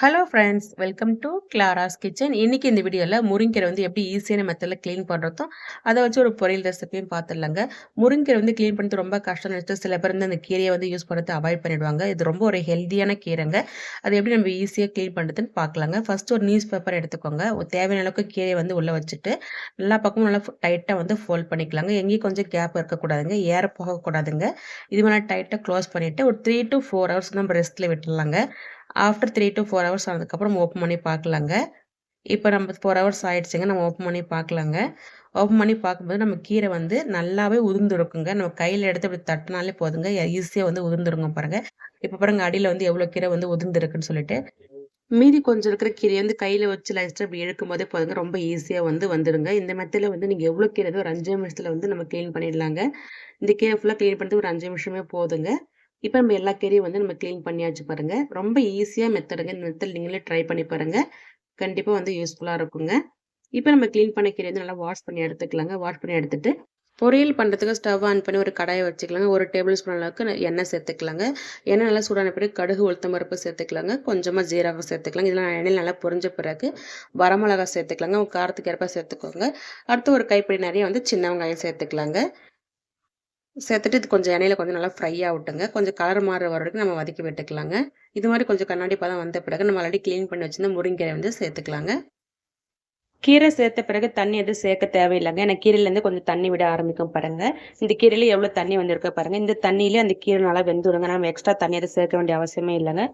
Hello friends welcome to Clara's kitchen இன்றைக்கி இந்த வீடியோவில் முருங்கீரை வந்து எப்படி ஈஸியான மெத்தடில் க்ளீன் பண்ணுறதும் அதை வச்சு ஒரு பொரியல் ரெசிபியும் பார்த்துடலாங்க முருங்கீரை வந்து க்ளீன் பண்ணுறது ரொம்ப கஷ்டம் நினச்சிட்டு சில பேர் வந்து அந்த கீரையை வந்து யூஸ் பண்ணுறது அவாய்ட் பண்ணிடுவாங்க. இது ரொம்ப ஒரு ஹெல்த்தியான கீரைங்க. அது எப்படி நம்ம ஈஸியாக க்ளீன் பண்ணுறதுன்னு பார்க்கலாங்க ஃபஸ்ட்டு ஒரு நியூஸ் பேப்பர் எடுத்துக்கோங்க தேவையான அளவுக்கு கீரையை வந்து உள்ளே வச்சுட்டு எல்லா பக்கமும் நல்லா டைட்டாக வந்து ஃபோல்ட் பண்ணிக்கலாங்க. எங்கேயும் கொஞ்சம் கேப் இருக்கக்கூடாதுங்க. ஏற போகக்கூடாதுங்க. இது மாதிரி டைட்டாக க்ளோஸ் பண்ணிவிட்டு ஒரு த்ரீ டு ஃபோர் ஹவர்ஸ் நம்ம ரெஸ்ட்டில் விட்டுடலாங்க. After three to four hours ஆனதுக்கப்புறம் ஓப்பன் பண்ணி பார்க்கலாங்க. இப்போ நம்ம ஃபோர் ஹவர்ஸ் ஆகிடுச்சுங்க நம்ம ஓப்பன் பண்ணி பார்க்கலாங்க. ஓப்பன் பண்ணி பார்க்கும்போது நம்ம கீரை வந்து நல்லாவே உதிர்ந்துருக்குங்க. நம்ம கையில் எடுத்து அப்படி தட்டினாலே போதுங்க. ஈஸியாக வந்து உதிர்ந்துருங்க பாருங்கள் இப்போ பாருங்கள் அடியில் வந்து எவ்வளோ கீரை வந்து உதிர்ந்துருக்குன்னு சொல்லிட்டு. மீதி கொஞ்சம் இருக்கிற கீரையை வந்து கையில் வச்சு லைஸ்ட்டாக அப்படி இழுக்கும் போதே போதுங்க. ரொம்ப ஈஸியாக வந்து வந்துடுங்க இந்த மெத்தில் வந்து நீங்கள் எவ்வளோ கீரை ஒரு அஞ்சு நிமிஷத்தில் வந்து நம்ம க்ளீன் பண்ணிடலாங்க. இந்த கீரை ஃபுல்லாக க்ளீன் பண்ணுறதுக்கு ஒரு அஞ்சு நிமிஷமே போதுங்க. இப்போ நம்ம எல்லா கீரையும் வந்து நம்ம க்ளீன் பண்ணியாச்சு பாருங்கள் ரொம்ப ஈஸியாக மெத்தடுங்க இந்த மெத்தட் நீங்களே ட்ரை பண்ணி பாருங்கள் கண்டிப்பாக வந்து யூஸ்ஃபுல்லாக இருக்குங்க. இப்போ நம்ம க்ளீன் பண்ண கீரை வந்து நல்லா வாஷ் பண்ணி எடுத்துக்கலாங்க. வாஷ் பண்ணி எடுத்துட்டு பொரியல் பண்ணுறதுக்கு ஸ்டவ் ஆன் பண்ணி ஒரு கடாயை வச்சுக்கலாங்க. ஒரு டேபிள் ஸ்பூன் அளவுக்கு எண்ணெய் சேர்த்துக்கலாங்க. எண்ணெய் நல்லா சூடான பிறகு கடுகு உளுத்தம் பருப்பு சேர்த்துக்கலாங்க. கொஞ்சமாக ஜீரகம் சேர்த்துக்கலாங்க. இதெல்லாம் எண்ணெயில் நல்லா பொரிஞ்ச பிறகு வரமிளகா சேர்த்துக்கலாங்க. உங்கள் காரத்துக்கு ஏற்ப சேர்த்துக்கோங்க. அடுத்து ஒரு கைப்பிடி நிறைய வந்து சின்ன வெங்காயம் சேர்த்துக்கலாங்க. சேர்த்துட்டு இது கொஞ்சம் எண்ணெயில் கொஞ்சம் நல்லா ஃப்ரை ஆகட்டுங்க கொஞ்சம் கலர் மாறுற வரைக்கும் நம்ம வதக்கி விட்டுக்கலாங்க. இது மாதிரி கொஞ்சம் கண்ணாடி பதம் வந்த பிறகு நம்ம ஆல்ரெடி க்ளீன் பண்ணி வச்சுருந்த முருங்கீரை வந்து சேர்த்துக்கலாங்க. கீரை சேர்த்த பிறகு தண்ணி எதுவும் சேர்க்க தேவையில்லைங்க. ஏன்னா கீரையிலேருந்து கொஞ்சம் தண்ணி விட ஆரம்பிக்கும் பாருங்க. இந்த கீரையில் எவ்வளோ தண்ணி வந்திருக்க பாருங்க. இந்த தண்ணியிலே அந்த கீரை நல்லா வெந்துடுங்க நம்ம எக்ஸ்ட்ரா தண்ணி எதுவும் சேர்க்க வேண்டிய அவசியமே இல்லைங்க.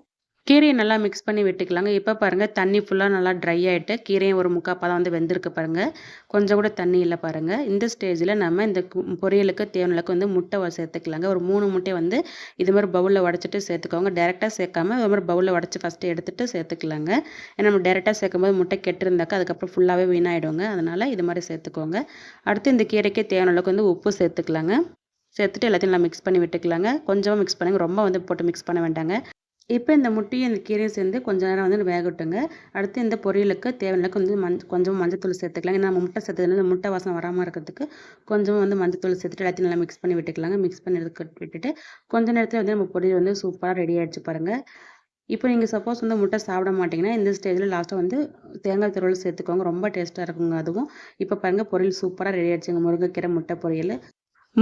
கீரையை நல்லா மிக்ஸ் பண்ணி விட்டுக்கலாங்க. இப்போ பாருங்கள் தண்ணி ஃபுல்லாக நல்லா ட்ரை ஆகிட்டு கீரையும் ஒரு முக்காப்பாக வந்து வெந்திருக்கு பாருங்கள் கொஞ்சம் கூட தண்ணி இல்லை பாருங்கள் இந்த ஸ்டேஜில் நம்ம இந்த பொரியலுக்கு தேவையான வந்து முட்டை சேர்த்துக்கலாங்க. ஒரு மூணு முட்டையை வந்து இது மாதிரி பவுலில் உடச்சிட்டு சேர்த்துக்கோங்க. டேரெக்டாக சேர்க்காம இது மாதிரி பவுலில் உடச்சி ஃபஸ்ட்டு எடுத்துகிட்டு சேர்த்துக்கலாங்க. ஏன்னா நம்ம டேரெக்டாக சேர்க்கும்போது முட்டை கெட்டிருந்தாக்கா அதுக்கப்புறம் ஃபுல்லாகவே வீணாயிடுங்க. அதனால் இது மாதிரி சேர்த்துக்கோங்க. அடுத்து இந்த கீரைக்கே தேவையான அளவுக்கு வந்து உப்பு சேர்த்துக்கலாங்க. சேர்த்துட்டு எல்லாத்தையும் நல்லா மிக்ஸ் பண்ணி விட்டுக்கலாங்க. கொஞ்சமாக மிக்ஸ் பண்ணுங்கள் ரொம்ப வந்து போட்டு மிக்ஸ் பண்ண வேண்டாங்க. இப்போ இந்த முட்டையும் இந்த கீரையும் சேர்ந்து கொஞ்சம் நேரம் வந்து வேகட்டுங்க அடுத்து இந்த பொரியலுக்கு தேவையான கொஞ்சம் மஞ் கொஞ்சம் மஞ்சத்தூள் சேர்த்துக்கலாம். ஏன்னா நம்ம முட்டை சேர்த்ததுனால முட்டை வாசம் வராமல் இருக்கிறதுக்கு கொஞ்சம் வந்து மஞ்சத்தூள் சேர்த்துட்டு எல்லாத்தையும் நல்லா மிக்ஸ் பண்ணி விட்டுக்கலாங்க. மிக்ஸ் பண்ணி விட்டுட்டு கொஞ்ச நேரத்தில் வந்து நம்ம பொரியல் வந்து சூப்பராக ரெடி ஆகிடுச்சு பாருங்கள் இப்போ நீங்கள் சப்போஸ் வந்து முட்டை சாப்பிட மாட்டிங்கன்னா இந்த ஸ்டேஜில் லாஸ்ட்டாக வந்து தேங்காய் துருவல் சேர்த்துக்கோங்க. ரொம்ப டேஸ்ட்டாக இருக்குங்க அதுவும். இப்போ பாருங்கள் பொரியல் சூப்பராக ரெடி ஆகிடுச்சுங்க முருங்கைக்கீரை முட்டை பொரியல்.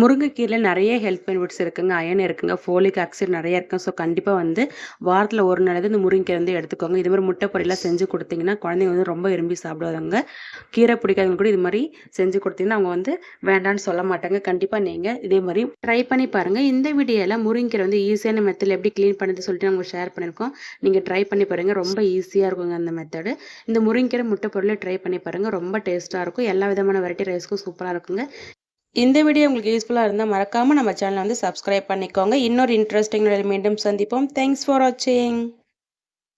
முருங்கைக்கீரையில் நிறைய ஹெல்த் பெனிஃபிட்ஸ் இருக்குங்க. அயன் இருக்குங்க ஃபோலிக் ஆக்சிட் நிறைய இருக்கும் ஸோ கண்டிப்பாக வந்து வாரத்தில் ஒரு நாள் இந்த முருங்கைக்கீரை வந்து எடுத்துக்கோங்க. இது மாதிரி முட்டை பொரியலாம் செஞ்சு கொடுத்தீங்கன்னா குழந்தைங்க வந்து ரொம்ப விரும்பி சாப்பிடுவாங்க கீரை பிடிக்காதவங்க கூட இது மாதிரி செஞ்சு கொடுத்தீங்கன்னா அவங்க வந்து வேண்டான்னு சொல்ல மாட்டாங்க. கண்டிப்பாக நீங்கள் இதே மாதிரி ட்ரை பண்ணி பாருங்கள் இந்த வீடியோவில் முருங்கைக்கீரை வந்து ஈஸியான மெத்தடில் எப்படி க்ளீன் பண்ணுறது சொல்லிட்டு நாங்கள் ஷேர் பண்ணியிருக்கோம். நீங்கள் ட்ரை பண்ணி பாருங்கள் ரொம்ப ஈஸியாக இருக்குங்க அந்த மெத்தடு இந்த முருங்கைக்கீரை முட்டை பொருளை ட்ரை பண்ணி பாருங்கள் ரொம்ப டேஸ்ட்டாக இருக்கும். எல்லா விதமான வெரைட்டி ரைஸ்க்கும் சூப்பராக இருக்குங்க. இந்த வீடியோ உங்களுக்கு யூஸ்ஃபுல்லாக இருந்தால் மறக்காமல் நம்ம சேனலை வந்து சப்ஸ்கிரைப் பண்ணிக்கோங்க. இன்னொரு இன்ட்ரெஸ்டிங் மீண்டும் சந்திப்போம். தேங்க்ஸ் ஃபார் வாட்சிங்